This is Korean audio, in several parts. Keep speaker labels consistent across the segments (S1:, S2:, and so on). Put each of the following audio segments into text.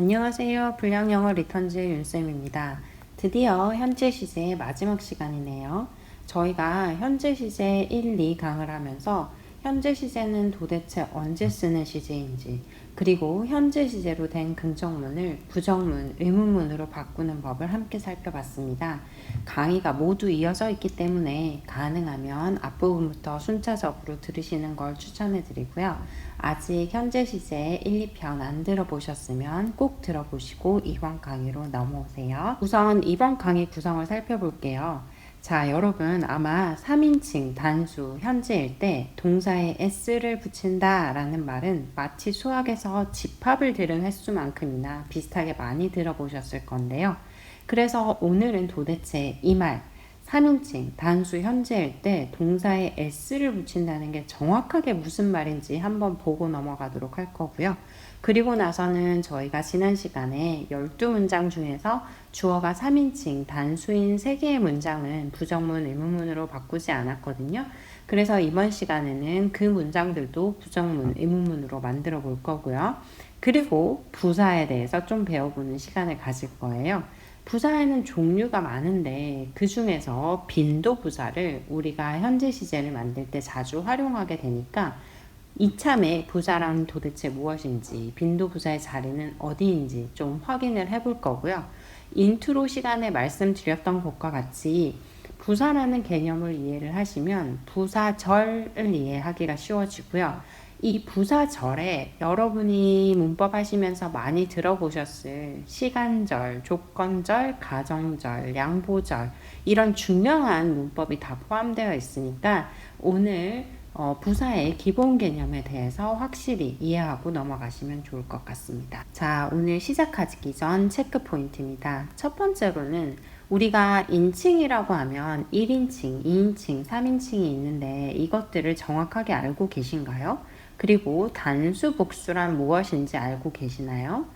S1: 안녕하세요. 불량영어 리턴즈의 윤쌤입니다. 드디어 현재 시제의 마지막 시간이네요. 저희가 현재 시제 1, 2 강을 하면서 현재 시제는 도대체 언제 쓰는 시제인지 그리고 현재 시제로 된 긍정문을 부정문, 의문문으로 바꾸는 법을 함께 살펴봤습니다. 강의가 모두 이어져 있기 때문에 가능하면 앞부분부터 순차적으로 들으시는 걸 추천해 드리고요. 아직 현재 시제 1, 2편 안 들어보셨으면 꼭 들어보시고 이번 강의로 넘어오세요. 우선 이번 강의 구성을 살펴볼게요. 자, 여러분 아마 3인칭 단수 현재일 때 동사에 s를 붙인다 라는 말은 마치 수학에서 집합을 들은 횟수만큼이나 비슷하게 많이 들어보셨을 건데요. 그래서 오늘은 도대체 이 말, 3인칭 단수 현재일 때 동사에 s를 붙인다는 게 정확하게 무슨 말인지 한번 보고 넘어가도록 할 거고요. 그리고 나서는 저희가 지난 시간에 12문장 중에서 주어가 3인칭 단수인 3개의 문장은 부정문, 의문문으로 바꾸지 않았거든요. 그래서 이번 시간에는 그 문장들도 부정문, 의문문으로 만들어 볼 거고요. 그리고 부사에 대해서 좀 배워보는 시간을 가질 거예요. 부사에는 종류가 많은데 그 중에서 빈도 부사를 우리가 현재 시제를 만들 때 자주 활용하게 되니까 이참에 부사란 도대체 무엇인지 빈도 부사의 자리는 어디인지 좀 확인을 해볼 거고요. 인트로 시간에 말씀드렸던 것과 같이 부사라는 개념을 이해를 하시면 부사절을 이해하기가 쉬워지고요. 이 부사절에 여러분이 문법 하시면서 많이 들어보셨을 시간절, 조건절, 가정절, 양보절 이런 중요한 문법이 다 포함되어 있으니까 오늘 어, 부사의 기본 개념에 대해서 확실히 이해하고 넘어가시면 좋을 것 같습니다. 자, 오늘 시작하기 전 체크 포인트입니다. 첫 번째로는 우리가 인칭이라고 하면 1인칭, 2인칭, 3인칭이 있는데 이것들을 정확하게 알고 계신가요? 그리고 단수 복수란 무엇인지 알고 계시나요?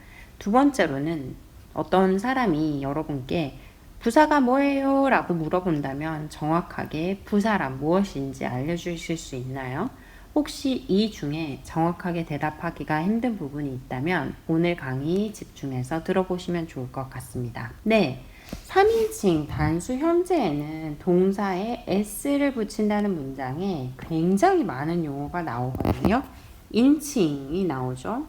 S1: 두 번째로는 어떤 사람이 여러분께 부사가 뭐예요? 라고 물어본다면 정확하게 부사란 무엇인지 알려주실 수 있나요? 혹시 이 중에 정확하게 대답하기가 힘든 부분이 있다면 오늘 강의 집중해서 들어보시면 좋을 것 같습니다. 네. 3인칭 단수 현재에는 동사에 s를 붙인다는 문장에 굉장히 많은 용어가 나오거든요. 인칭이 나오죠.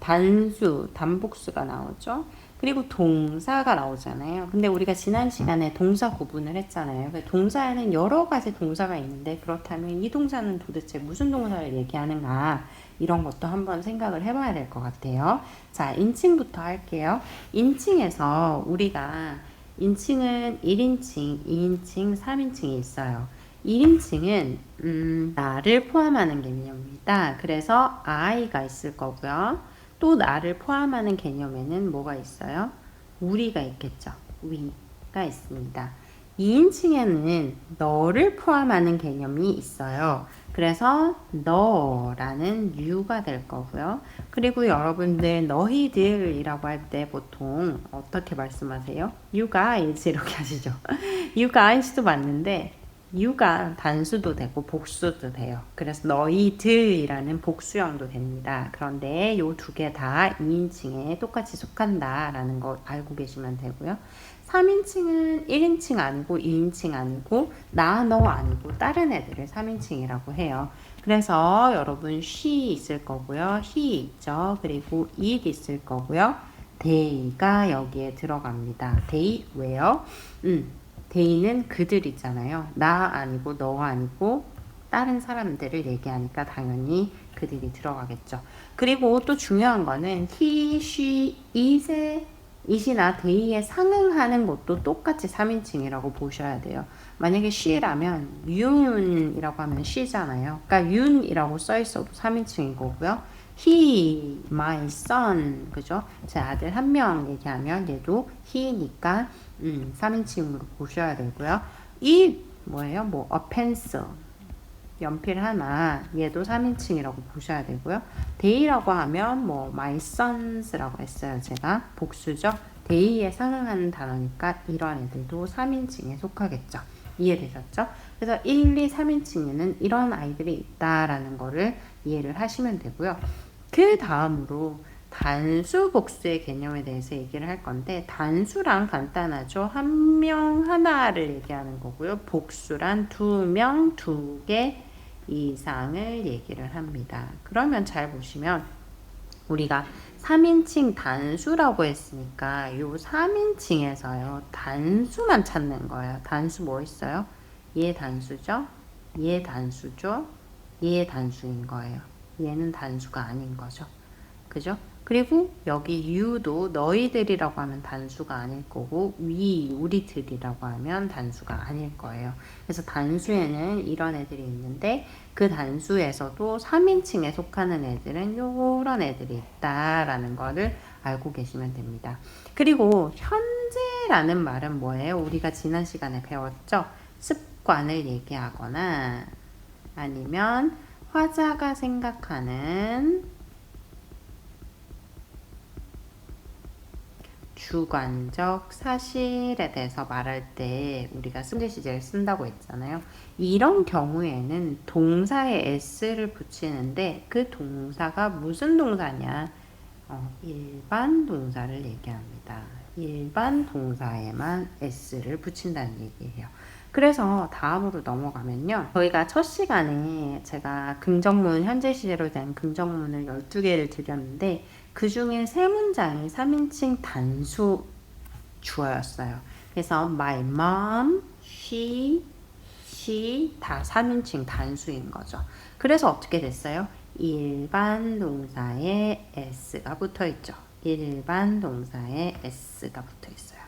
S1: 단수, 단복수가 나오죠. 그리고 동사가 나오잖아요. 근데 우리가 지난 시간에 동사 구분을 했잖아요. 동사에는 여러 가지 동사가 있는데 그렇다면 이 동사는 도대체 무슨 동사를 얘기하는가 이런 것도 한번 생각을 해봐야 될 것 같아요. 자, 인칭부터 할게요. 인칭에서 우리가 인칭은 1인칭, 2인칭, 3인칭이 있어요. 1인칭은 음, 나를 포함하는 개념입니다. 그래서 I가 있을 거고요. 또 나를 포함하는 개념에는 뭐가 있어요? 우리가 있겠죠. 위가 있습니다. 2인칭에는 너를 포함하는 개념이 있어요. 그래서 너라는 you가 될 거고요. 그리고 여러분들 너희들이라고 할 때 보통 어떻게 말씀하세요? you guys 이렇게 하시죠. you guys도 맞는데 you가 단수도 되고 복수도 돼요. 그래서 너희들이라는 복수형도 됩니다. 그런데 이 두 개 다 2인칭에 똑같이 속한다라는 거 알고 계시면 되고요. 3인칭은 1인칭 아니고 2인칭 아니고 나, 너 아니고 다른 애들을 3인칭이라고 해요. 그래서 여러분 she 있을 거고요. he 있죠. 그리고 it 있을 거고요. they가 여기에 들어갑니다. they 왜요? 음, they는 그들이잖아요. 나 아니고 너 아니고 다른 사람들을 얘기하니까 당연히 그들이 들어가겠죠. 그리고 또 중요한 거는 he, she, it의 it이나 they에 상응하는 것도 똑같이 3인칭이라고 보셔야 돼요. 만약에 she라면 윤이라고 하면 she잖아요. 그러니까 윤이라고 써 있어도 3인칭인 거고요. he, my son, 그죠? 제 아들 한 명 얘기하면 얘도 he니까 음, 3인칭으로 보셔야 되고요. 이 뭐예요? 뭐 offense 연필 하나 얘도 3인칭이라고 보셔야 되고요. 데이라고 하면 뭐 my sons라고 했어요. 제가 복수죠. 데이에 상응하는 단어니까 이런 애들도 3인칭에 속하겠죠. 이해되셨죠? 그래서 1, 2, 3인칭에는 이런 아이들이 있다라는 거를 이해를 하시면 되고요. 그 다음으로 단수 복수의 개념에 대해서 얘기를 할 건데 단수란 간단하죠. 한 명 하나를 얘기하는 거고요. 복수란 두 명 두 개 이상을 얘기를 합니다. 그러면 잘 보시면 우리가 3인칭 단수라고 했으니까 이 3인칭에서요. 단수만 찾는 거예요. 단수 뭐 있어요? 얘 단수죠? 얘 단수죠? 얘 단수인 거예요. 얘는 단수가 아닌 거죠. 그죠? 그리고 여기 유도 너희들이라고 하면 단수가 아닐 거고 위 우리들이라고 하면 단수가 아닐 거예요. 그래서 단수에는 이런 애들이 있는데 그 단수에서도 3인칭에 속하는 애들은 요런 애들이 있다라는 거를 알고 계시면 됩니다. 그리고 현재라는 말은 뭐예요? 우리가 지난 시간에 배웠죠? 습관을 얘기하거나 아니면 화자가 생각하는 주관적 사실에 대해서 말할 때 우리가 승제 시제를 쓴다고 했잖아요. 이런 경우에는 동사에 s를 붙이는데 그 동사가 무슨 동사냐? 어, 일반 동사를 얘기합니다. 일반 동사에만 s를 붙인다는 얘기예요. 그래서 다음으로 넘어가면요. 저희가 첫 시간에 제가 긍정문, 현재 시제로 된 긍정문을 12개를 드렸는데 그 중에 세 문장이 3인칭 단수 주어였어요. 그래서 my mom, she, she 다 3인칭 단수인 거죠. 그래서 어떻게 됐어요? 일반 동사에 s가 붙어 있죠. 일반 동사에 s가 붙어 있어요.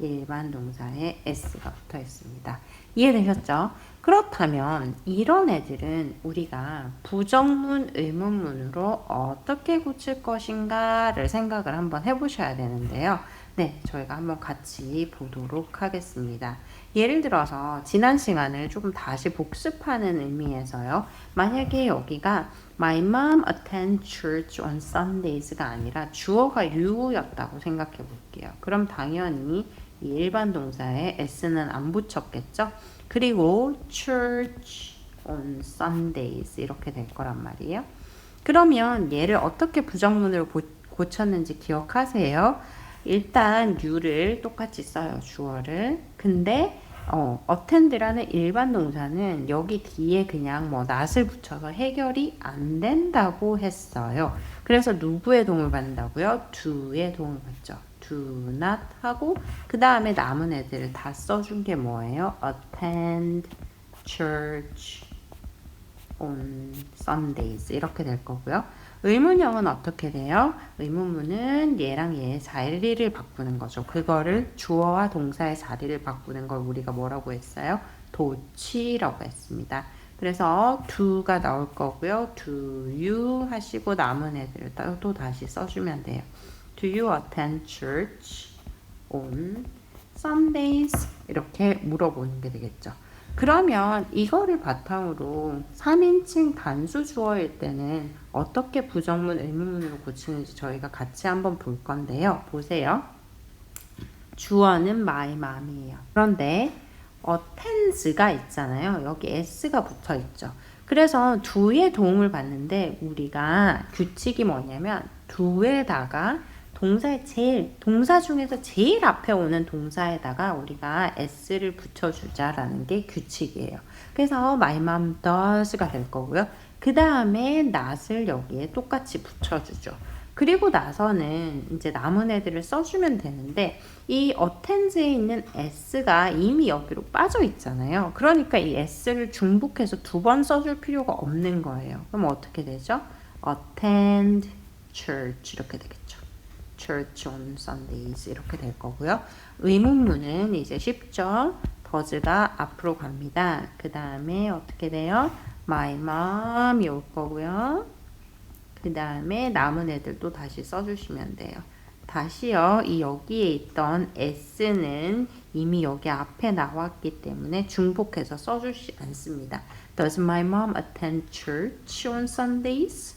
S1: 일반 동사에 s가 붙어 있습니다. 이해되셨죠? 그렇다면 이런 애들은 우리가 부정문, 의문문으로 어떻게 고칠 것인가를 생각을 한번 해보셔야 되는데요. 네, 저희가 한번 같이 보도록 하겠습니다. 예를 들어서 지난 시간을 조금 다시 복습하는 의미에서요. 만약에 여기가 My mom attend church on Sundays가 아니라 주어가 you였다고 생각해 볼게요. 그럼 당연히 일반 동사에 s는 안 붙였겠죠? 그리고 church on Sundays 이렇게 될 거란 말이에요. 그러면 얘를 어떻게 부정문으로 고쳤는지 기억하세요. 일단 you를 똑같이 써요. 주어를. 근데 어, attend라는 일반 동사는 여기 뒤에 그냥 뭐 not을 붙여서 해결이 안 된다고 했어요. 그래서 누구의 도움을 받는다고요? do의 도움을 받죠. Do not 하고 그 다음에 남은 애들을 다 써준 게 뭐예요? attend church on Sundays 이렇게 될 거고요. 의문형은 어떻게 돼요? 의문문은 얘랑 얘의 자리를 바꾸는 거죠. 그거를 주어와 동사의 자리를 바꾸는 걸 우리가 뭐라고 했어요? 도치라고 했습니다. 그래서 do가 나올 거고요. do you 하시고 남은 애들을 또 다시 써주면 돼요. Do you attend church on Sundays? 이렇게 물어보는 게 되겠죠. 그러면 이거를 바탕으로 3인칭 단수 주어일 때는 어떻게 부정문, 의문문으로 고치는지 저희가 같이 한번 볼 건데요. 보세요. 주어는 my mom이에요. 그런데 attend가 있잖아요. 여기 s가 붙어 있죠. 그래서 두의 도움을 받는데 우리가 규칙이 뭐냐면 두에다가 동사의 제일 동사 중에서 제일 앞에 오는 동사에다가 우리가 s를 붙여주자라는 게 규칙이에요. 그래서 my mom does가 될 거고요. 그 다음에 not을 여기에 똑같이 붙여주죠. 그리고 나서는 이제 남은 애들을 써주면 되는데 이 attend에 있는 s가 이미 여기로 빠져 있잖아요. 그러니까 이 s를 중복해서 두 번 써줄 필요가 없는 거예요. 그럼 어떻게 되죠? attend church 이렇게 되겠죠. Church on Sundays 이렇게 될 거고요. 의문문은 이제 쉽죠. 더즈가 앞으로 갑니다. 그 다음에 어떻게 돼요? My mom이 올 거고요. 그 다음에 남은 애들도 다시 써주시면 돼요. 다시요. 이 여기에 있던 s는 이미 여기 앞에 나왔기 때문에 중복해서 써주지 않습니다. Does my mom attend church on Sundays?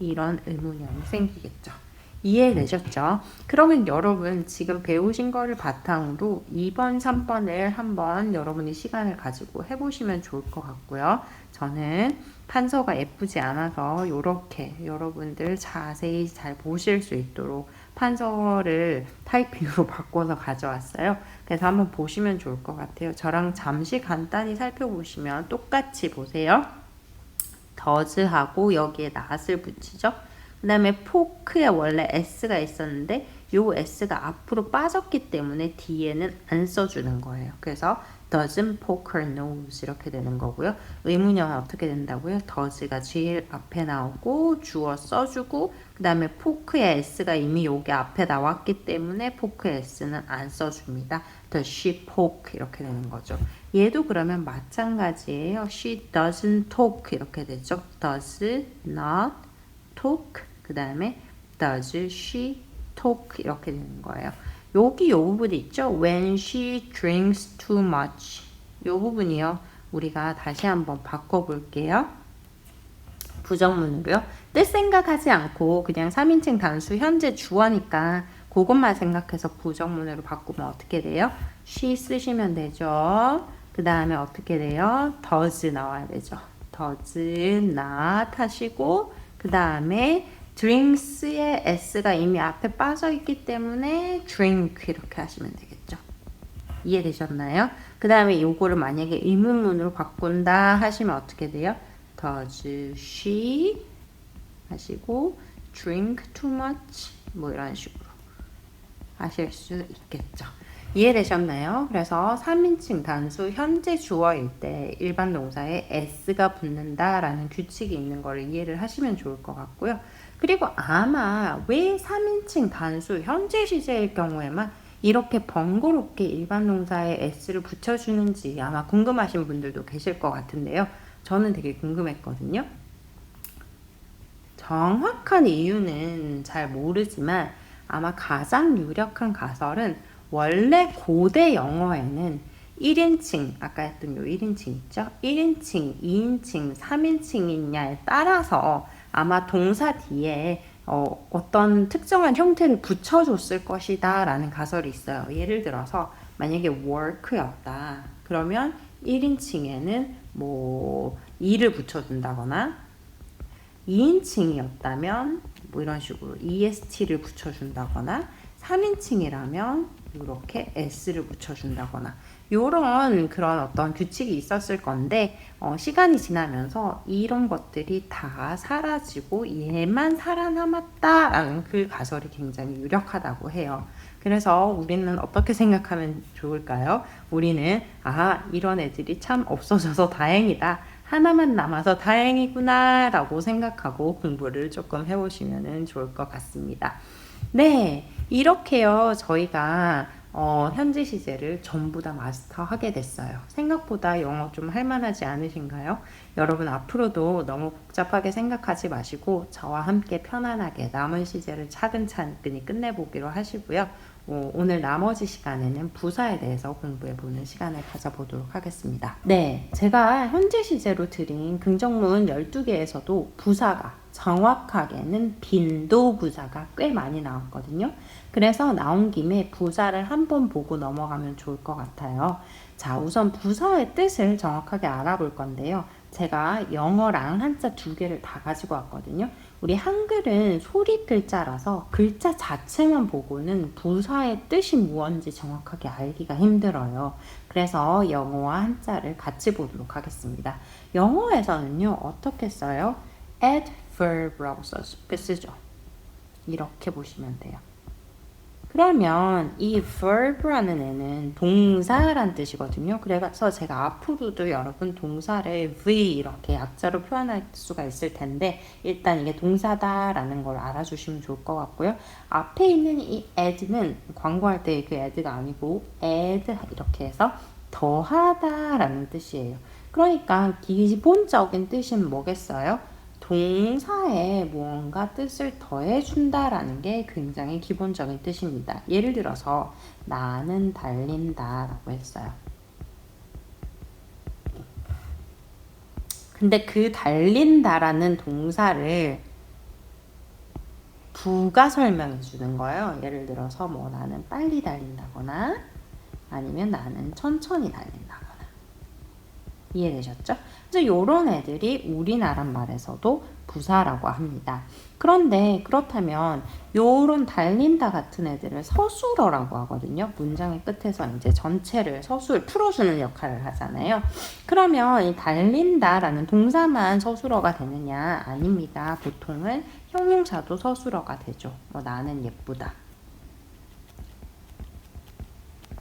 S1: 이런 의문형이 생기겠죠. 이해되셨죠? 그러면 여러분 지금 배우신 거를 바탕으로 2번, 3번을 한번 여러분이 시간을 가지고 해보시면 좋을 것 같고요. 저는 판서가 예쁘지 않아서 이렇게 여러분들 자세히 잘 보실 수 있도록 판서를 타이핑으로 바꿔서 가져왔어요. 그래서 한번 보시면 좋을 것 같아요. 저랑 잠시 간단히 살펴보시면 똑같이 보세요. 더즈하고 여기에 낫을 붙이죠. 그 다음에 포크에 원래 S가 있었는데 요 S가 앞으로 빠졌기 때문에 뒤에는 안 써주는 거예요. 그래서 doesn't poke her nose 이렇게 되는 거고요. 의문형은 어떻게 된다고요? does가 제일 앞에 나오고 주어 써주고 그 다음에 포크의 S가 이미 여기 앞에 나왔기 때문에 포크의 S는 안 써줍니다. does she poke 이렇게 되는 거죠. 얘도 그러면 마찬가지예요. she doesn't talk 이렇게 되죠. does not talk 그 다음에 does she talk 이렇게 되는 거예요. 여기 요 부분이 있죠. When she drinks too much. 요 부분이요. 우리가 다시 한번 바꿔볼게요. 부정문으로요. 뜻 생각하지 않고 그냥 3인칭 단수 현재 주어니까 그것만 생각해서 부정문으로 바꾸면 어떻게 돼요? she 쓰시면 되죠. 그 다음에 어떻게 돼요? does 나와야 되죠. does not 하시고 그 다음에 drinks의 s가 이미 앞에 빠져 있기 때문에 drink 이렇게 하시면 되겠죠. 이해되셨나요? 그 다음에 요거를 만약에 의문문으로 바꾼다 하시면 어떻게 돼요? Does she 하시고 drink too much 뭐 이런 식으로 하실 수 있겠죠. 이해되셨나요? 그래서 3인칭 단수 현재 주어일 때 일반 동사에 s가 붙는다라는 규칙이 있는 걸 이해를 하시면 좋을 것 같고요. 그리고 아마 왜 3인칭 단수 현재 시제일 경우에만 이렇게 번거롭게 일반 동사에 s를 붙여주는지 아마 궁금하신 분들도 계실 것 같은데요. 저는 되게 궁금했거든요. 정확한 이유는 잘 모르지만 아마 가장 유력한 가설은 원래 고대 영어에는 1인칭, 아까 했던 요 1인칭 있죠? 1인칭, 2인칭, 3인칭이냐에 따라서 아마 동사 뒤에 어, 어떤 특정한 형태를 붙여줬을 것이다 라는 가설이 있어요. 예를 들어서 만약에 work였다. 그러면 1인칭에는 뭐 2를 붙여준다거나 2인칭이었다면 뭐 이런 식으로 est를 붙여준다거나 3인칭이라면 이렇게 s를 붙여준다거나 이런 그런 어떤 규칙이 있었을 건데 어, 시간이 지나면서 이런 것들이 다 사라지고 얘만 살아남았다라는 그 가설이 굉장히 유력하다고 해요. 그래서 우리는 어떻게 생각하면 좋을까요? 우리는 아 이런 애들이 참 없어져서 다행이다. 하나만 남아서 다행이구나 라고 생각하고 공부를 조금 해보시면 좋을 것 같습니다. 네, 이렇게요 저희가 어, 현지 시제를 전부 다 마스터하게 됐어요. 생각보다 영어 좀 할만하지 않으신가요? 여러분 앞으로도 너무 복잡하게 생각하지 마시고 저와 함께 편안하게 남은 시제를 차근차근히 끝내보기로 하시고요. 어, 오늘 나머지 시간에는 부사에 대해서 공부해 보는 시간을 가져보도록 하겠습니다. 네, 제가 현재 시제로 드린 긍정문 12개에서도 부사가 정확하게는 빈도 부사가 꽤 많이 나왔거든요. 그래서 나온 김에 부사를 한번 보고 넘어가면 좋을 것 같아요. 자, 우선 부사의 뜻을 정확하게 알아볼 건데요. 제가 영어랑 한자 두 개를 다 가지고 왔거든요. 우리 한글은 소리 글자라서 글자 자체만 보고는 부사의 뜻이 무언지 정확하게 알기가 힘들어요. 그래서 영어와 한자를 같이 보도록 하겠습니다. 영어에서는요, 어떻게 써요? adverb라고 쓰죠. 이렇게 보시면 돼요. 그러면 이 verb라는 애는 동사란 뜻이거든요. 그래서 제가 앞으로도 여러분 동사를 v 이렇게 약자로 표현할 수가 있을 텐데 일단 이게 동사다라는 걸 알아주시면 좋을 것 같고요. 앞에 있는 이 add는 광고할 때 그 add가 아니고 add 이렇게 해서 더하다라는 뜻이에요. 그러니까 기본적인 뜻은 뭐겠어요? 동사에 무언가 뜻을 더해준다라는 게 굉장히 기본적인 뜻입니다. 예를 들어서 나는 달린다라고 했어요. 근데 그 달린다라는 동사를 부가 설명해 주는 거예요. 예를 들어서 뭐 나는 빨리 달린다거나 아니면 나는 천천히 달린다거나. 이해되셨죠? 그래서 요런 애들이 우리나라 말에서도 부사라고 합니다. 그런데 그렇다면 요런 달린다 같은 애들을 서술어라고 하거든요. 문장의 끝에서 이제 전체를 서술 풀어주는 역할을 하잖아요. 그러면 이 달린다라는 동사만 서술어가 되느냐? 아닙니다. 보통은 형용사도 서술어가 되죠. 뭐 나는 예쁘다.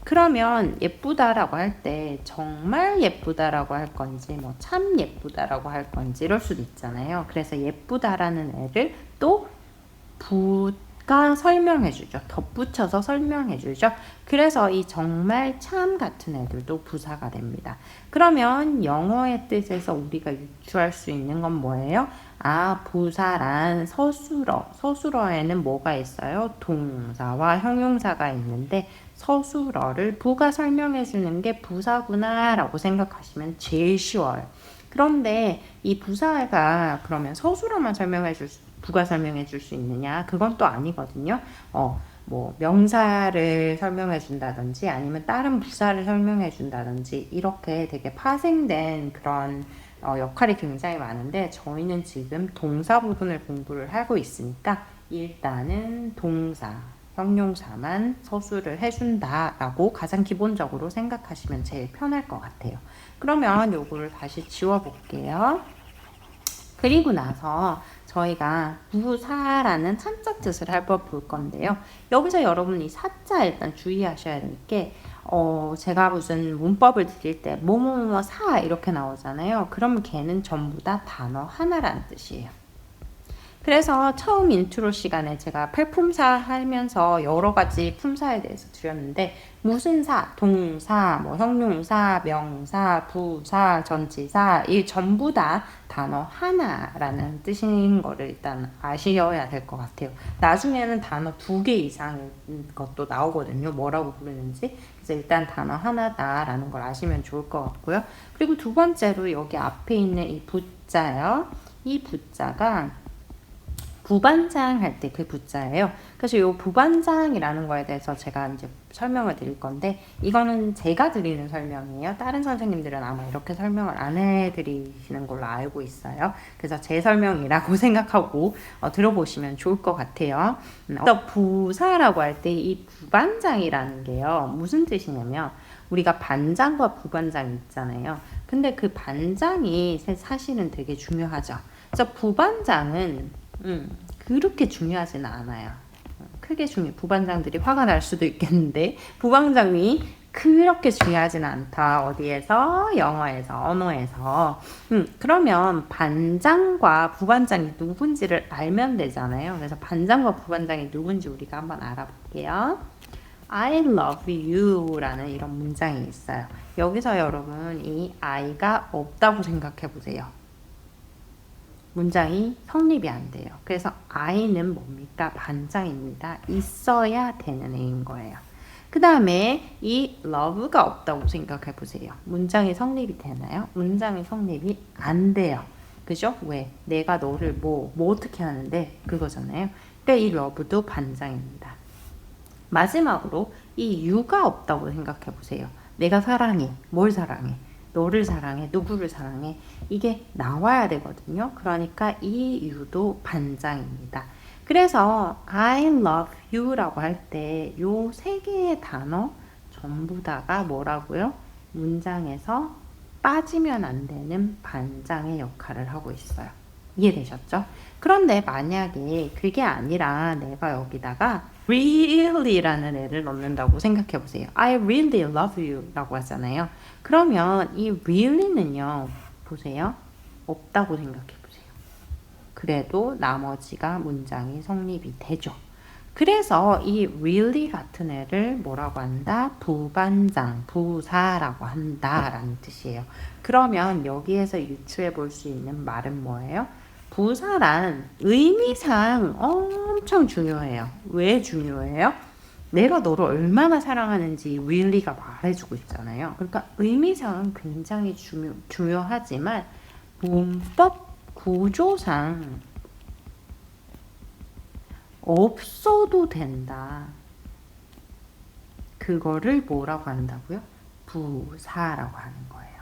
S1: 그러면 예쁘다라고 할 때 정말 예쁘다라고 할 건지 뭐 참 예쁘다라고 할 건지 이럴 수도 있잖아요. 그래서 예쁘다라는 애를 또 부가 설명해 주죠. 덧붙여서 설명해 주죠. 그래서 이 정말 참 같은 애들도 부사가 됩니다. 그러면 영어의 뜻에서 우리가 유추할 수 있는 건 뭐예요? 아, 부사란 서술어. 서술어에는 뭐가 있어요? 동사와 형용사가 있는데 서술어를 부가 설명해 주는 게 부사구나라고 생각하시면 제일 쉬워요. 그런데 이 부사가 그러면 서술어만 설명해 줄 수, 부가 설명해 줄 수 있느냐? 그건 또 아니거든요. 어, 뭐 명사를 설명해 준다든지 아니면 다른 부사를 설명해 준다든지 이렇게 되게 파생된 그런 어, 역할이 굉장히 많은데 저희는 지금 동사 부분을 공부를 하고 있으니까 일단은 동사 형용사만 서술을 해준다라고 가장 기본적으로 생각하시면 제일 편할 것 같아요. 그러면 요거를 다시 지워볼게요. 그리고 나서 저희가 부사라는 한자 뜻을 한번 볼 건데요. 여기서 여러분 이 사자 일단 주의하셔야 될 게, 어, 제가 무슨 문법을 드릴 때, 뭐뭐뭐 사 이렇게 나오잖아요. 그럼 걔는 전부 다 단어 하나라는 뜻이에요. 그래서 처음 인트로 시간에 제가 팔품사 하면서 여러 가지 품사에 대해서 드렸는데 무슨 사, 동사, 뭐 형용사, 명사, 부사, 전치사 이 전부 다 단어 하나라는 뜻인 거를 일단 아셔야 될 것 같아요. 나중에는 단어 두 개 이상의 것도 나오거든요. 뭐라고 부르는지. 그래서 일단 단어 하나다라는 걸 아시면 좋을 것 같고요. 그리고 두 번째로 여기 앞에 있는 이 부자요. 이 부자가 부반장 할 때 그 부자예요. 그래서 이 부반장이라는 거에 대해서 제가 이제 설명을 드릴 건데 이거는 제가 드리는 설명이에요. 다른 선생님들은 아마 이렇게 설명을 안 해드리시는 걸로 알고 있어요. 그래서 제 설명이라고 생각하고 어, 들어보시면 좋을 것 같아요. 음, 어, 부사라고 할 때 이 부반장이라는 게요. 무슨 뜻이냐면 우리가 반장과 부반장 있잖아요. 근데 그 반장이 사실은 되게 중요하죠. 그래서 부반장은 음, 그렇게 중요하지는 않아요. 크게 중요. 부반장들이 화가 날 수도 있겠는데 부반장이 그렇게 중요하지는 않다. 어디에서? 영어에서, 언어에서. 음, 그러면 반장과 부반장이 누군지를 알면 되잖아요. 그래서 반장과 부반장이 누군지 우리가 한번 알아볼게요. I love you 라는 이런 문장이 있어요. 여기서 여러분 이 I가 없다고 생각해 보세요. 문장이 성립이 안 돼요. 그래서 I는 뭡니까? 반장입니다. 있어야 되는 애인 거예요. 그 다음에 이 love가 없다고 생각해 보세요. 문장이 성립이 되나요? 문장이 성립이 안 돼요. 그죠? 왜? 내가 너를 뭐, 뭐 어떻게 하는데? 그거잖아요. 그러니까 이 love도 반장입니다. 마지막으로 이 you가 없다고 생각해 보세요. 내가 사랑해. 뭘 사랑해? 너를 사랑해, 누구를 사랑해. 이게 나와야 되거든요. 그러니까 이 유도 반장입니다. 그래서 I love you라고 할 때 요 세 개의 단어 전부 다가 뭐라고요? 문장에서 빠지면 안 되는 반장의 역할을 하고 있어요. 이해되셨죠? 그런데 만약에 그게 아니라 내가 여기다가 really라는 애를 넣는다고 생각해 보세요. I really love you 라고 하잖아요. 그러면 이 really는요, 보세요. 없다고 생각해 보세요. 그래도 나머지가 문장이 성립이 되죠. 그래서 이 really 같은 애를 뭐라고 한다? 부반장, 부사라고 한다라는 뜻이에요. 그러면 여기에서 유추해 볼 수 있는 말은 뭐예요? 부사란 의미상 엄청 중요해요. 왜 중요해요? 내가 너를 얼마나 사랑하는지 윌리가 말해주고 있잖아요. 그러니까 의미상 굉장히 중요, 중요하지만 문법 구조상 없어도 된다. 그거를 뭐라고 한다고요? 부사라고 하는 거예요.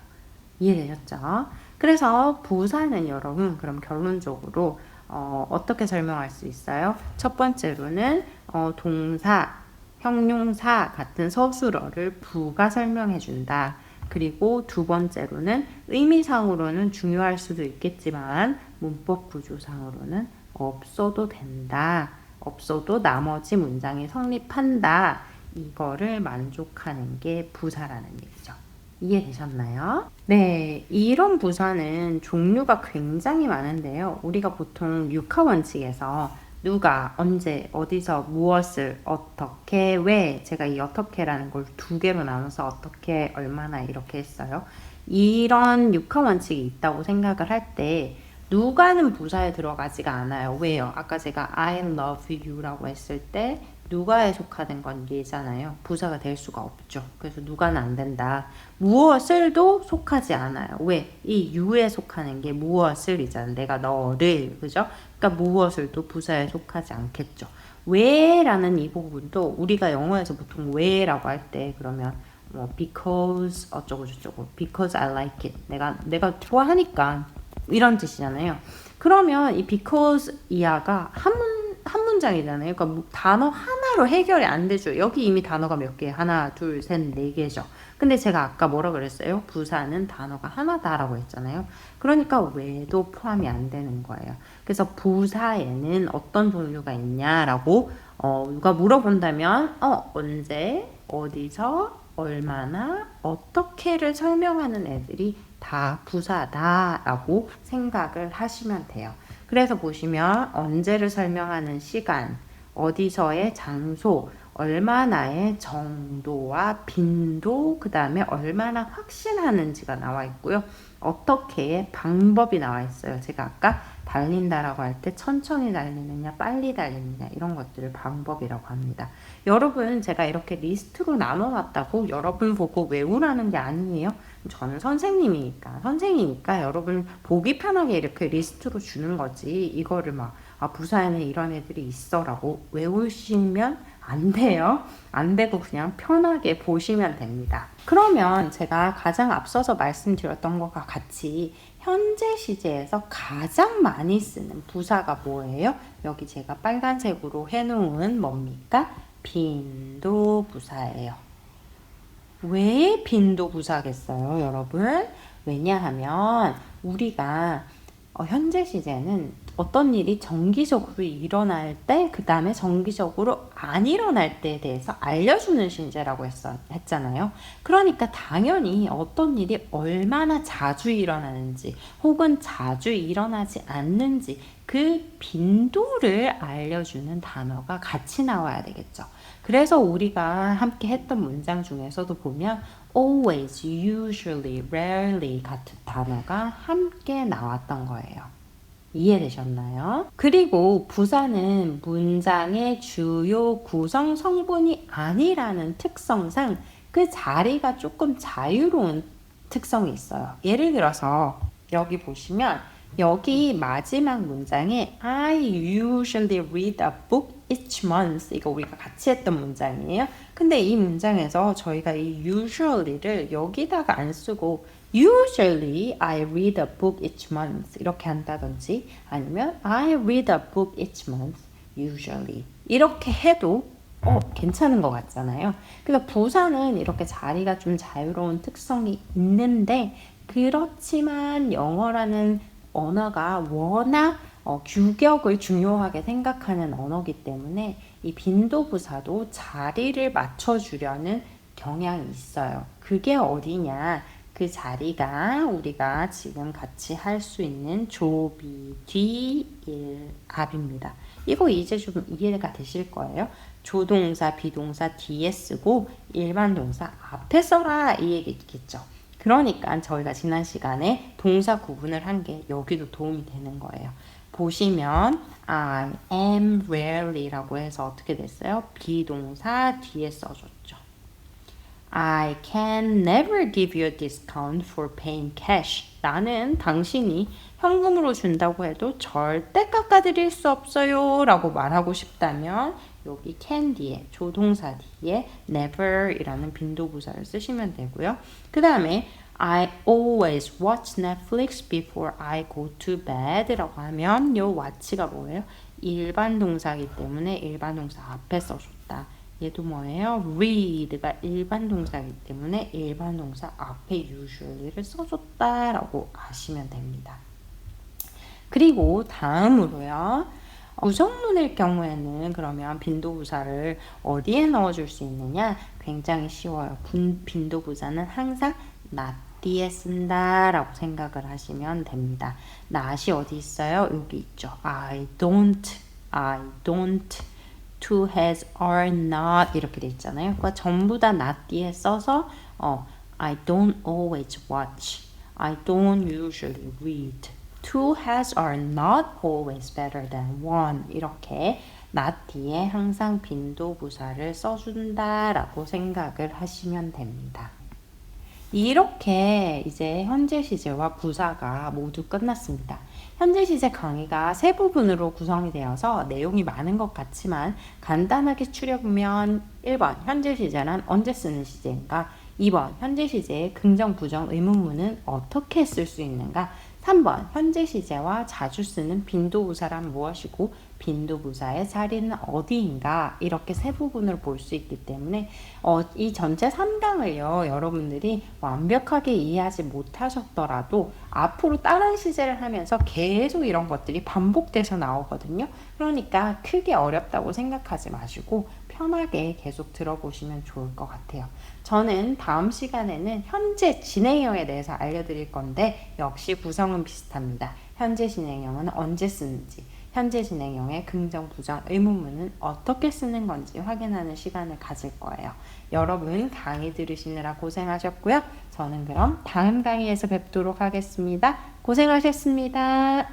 S1: 이해되셨죠? 그래서 부사는 여러분 그럼 결론적으로 어, 어떻게 설명할 수 있어요? 첫 번째로는 어, 동사, 형용사 같은 서술어를 부가 설명해 준다. 그리고 두 번째로는 의미상으로는 중요할 수도 있겠지만 문법 구조상으로는 없어도 된다. 없어도 나머지 문장이 성립한다. 이거를 만족하는 게 부사라는 얘기죠. 이해되셨나요? 네, 이런 부사는 종류가 굉장히 많은데요. 우리가 보통 육하 원칙에서 누가, 언제, 어디서, 무엇을, 어떻게, 왜, 제가 이 어떻게라는 걸 두 개로 나눠서 어떻게, 얼마나 이렇게 했어요. 이런 육하 원칙이 있다고 생각을 할 때, 누가는 부사에 들어가지가 않아요. 왜요? 아까 제가 I love you라고 했을 때, 누가에 속하는 건 얘잖아요. 부사가 될 수가 없죠. 그래서 누가는 안 된다. 무엇을도 속하지 않아요. 왜? 이 you에 속하는 게 무엇을이잖아. 내가 너를. 그죠? 그러니까 무엇을도 부사에 속하지 않겠죠. 왜라는 이 부분도 우리가 영어에서 보통 왜라고 할 때 그러면 뭐 because 어쩌고 저쩌고 because I like it. 내가 내가 좋아하니까 이런 뜻이잖아요. 그러면 이 because 이하가 한 문 한 문장이잖아요. 그러니까 뭐 단어 하나로 해결이 안 되죠. 여기 이미 단어가 몇 개? 하나, 둘, 셋, 네 개죠. 근데 제가 아까 뭐라 그랬어요? 부사는 단어가 하나다라고 했잖아요. 그러니까 왜도 포함이 안 되는 거예요. 그래서 부사에는 어떤 종류가 있냐라고 어, 누가 물어본다면 어, 언제, 어디서, 얼마나, 어떻게를 설명하는 애들이 다 부사다라고 생각을 하시면 돼요. 그래서 보시면 언제를 설명하는 시간, 어디서의 장소, 얼마나의 정도와 빈도, 그 다음에 얼마나 확신하는지가 나와 있고요. 어떻게의 방법이 나와 있어요. 제가 아까 달린다라고 할 때 천천히 달리느냐, 빨리 달리느냐, 이런 것들을 방법이라고 합니다. 여러분, 제가 이렇게 리스트로 나눠놨다고 여러분 보고 외우라는 게 아니에요. 저는 선생님이니까, 선생이니까 여러분 보기 편하게 이렇게 리스트로 주는 거지. 이거를 막, 아, 부사에는 이런 애들이 있어라고 외우시면 안 돼요. 안 되고 그냥 편하게 보시면 됩니다. 그러면 제가 가장 앞서서 말씀드렸던 것과 같이 현재 시제에서 가장 많이 쓰는 부사가 뭐예요? 여기 제가 빨간색으로 해놓은 뭡니까? 빈도 부사예요. 왜 빈도 부사겠어요, 여러분? 왜냐하면 우리가 어, 현재 시제는 어떤 일이 정기적으로 일어날 때, 그 다음에 정기적으로 안 일어날 때에 대해서 알려주는 신제라고 했어, 했잖아요. 그러니까 당연히 어떤 일이 얼마나 자주 일어나는지, 혹은 자주 일어나지 않는지, 그 빈도를 알려주는 단어가 같이 나와야 되겠죠. 그래서 우리가 함께 했던 문장 중에서도 보면 always, usually, rarely 같은 단어가 함께 나왔던 거예요. 이해되셨나요? 그리고 부사는 문장의 주요 구성 성분이 아니라는 특성상 그 자리가 조금 자유로운 특성이 있어요. 예를 들어서 여기 보시면 여기 마지막 문장에 I usually read a book each month 이거 우리가 같이 했던 문장이에요. 근데 이 문장에서 저희가 이 usually를 여기다가 안 쓰고 Usually I read a book each month 이렇게 한다든지 아니면 I read a book each month usually 이렇게 해도 어, 괜찮은 것 같잖아요. 그래서 부사는 이렇게 자리가 좀 자유로운 특성이 있는데 그렇지만 영어라는 언어가 워낙 어, 규격을 중요하게 생각하는 언어기 때문에 이 빈도부사도 자리를 맞춰주려는 경향이 있어요. 그게 어디냐? 그 자리가 우리가 지금 같이 할 수 있는 조비 뒤일 압입니다. 이거 이제 좀 이해가 되실 거예요. 조동사, 비동사 뒤에 쓰고 일반 동사 앞에 써라 이 얘기겠죠. 그러니까 저희가 지난 시간에 동사 구분을 한 게 여기도 도움이 되는 거예요. 보시면 I am rarely라고 해서 어떻게 됐어요? 비동사 뒤에 써줬죠. I can never give you a discount for paying cash. 나는 당신이 현금으로 준다고 해도 절대 깎아드릴 수 없어요. 라고 말하고 싶다면 여기 can 뒤에 조동사 뒤에 never 이라는 빈도부사를 쓰시면 되고요. 그 다음에 I always watch Netflix before I go to bed라고 하면 요 watch가 뭐예요? 일반 동사이기 때문에 일반 동사 앞에 써줬다. 얘도 뭐예요? read가 일반 동사이기 때문에 일반 동사 앞에 usually를 써줬다라고 아시면 됩니다. 그리고 다음으로요. 부정문일 경우에는 그러면 빈도부사를 어디에 넣어줄 수 있느냐? 굉장히 쉬워요. 분- 빈도부사는 항상 not 뒤에 쓴다라고 생각을 하시면 됩니다. not이 어디 있어요? 여기 있죠. I don't, I don't, to, has, are not 이렇게 돼 있잖아요. 그러니까 전부 다 not 뒤에 써서 어, I don't always watch, I don't usually read. Two has are not always better than one. 이렇게 not 뒤에 항상 빈도 부사를 써준다라고 생각을 하시면 됩니다. 이렇게 이제 현재 시제와 부사가 모두 끝났습니다. 현재 시제 강의가 세 부분으로 구성이 되어서 내용이 많은 것 같지만 간단하게 추려보면 1번 현재 시제란 언제 쓰는 시제인가 2번 현재 시제의 긍정 부정 의문문은 어떻게 쓸 수 있는가 3번 현재 시제와 자주 쓰는 빈도부사란 무엇이고 빈도부사의 자리는 어디인가? 이렇게 세 부분을 볼 수 있기 때문에 어, 이 전체 3강을요 여러분들이 완벽하게 이해하지 못하셨더라도 앞으로 다른 시제를 하면서 계속 이런 것들이 반복돼서 나오거든요. 그러니까 크게 어렵다고 생각하지 마시고 편하게 계속 들어보시면 좋을 것 같아요. 저는 다음 시간에는 현재 진행형에 대해서 알려드릴 건데 역시 구성은 비슷합니다. 현재 진행형은 언제 쓰는지, 현재 진행형의 긍정, 부정, 의문문은 어떻게 쓰는 건지 확인하는 시간을 가질 거예요. 여러분 강의 들으시느라 고생하셨고요. 저는 그럼 다음 강의에서 뵙도록 하겠습니다. 고생하셨습니다.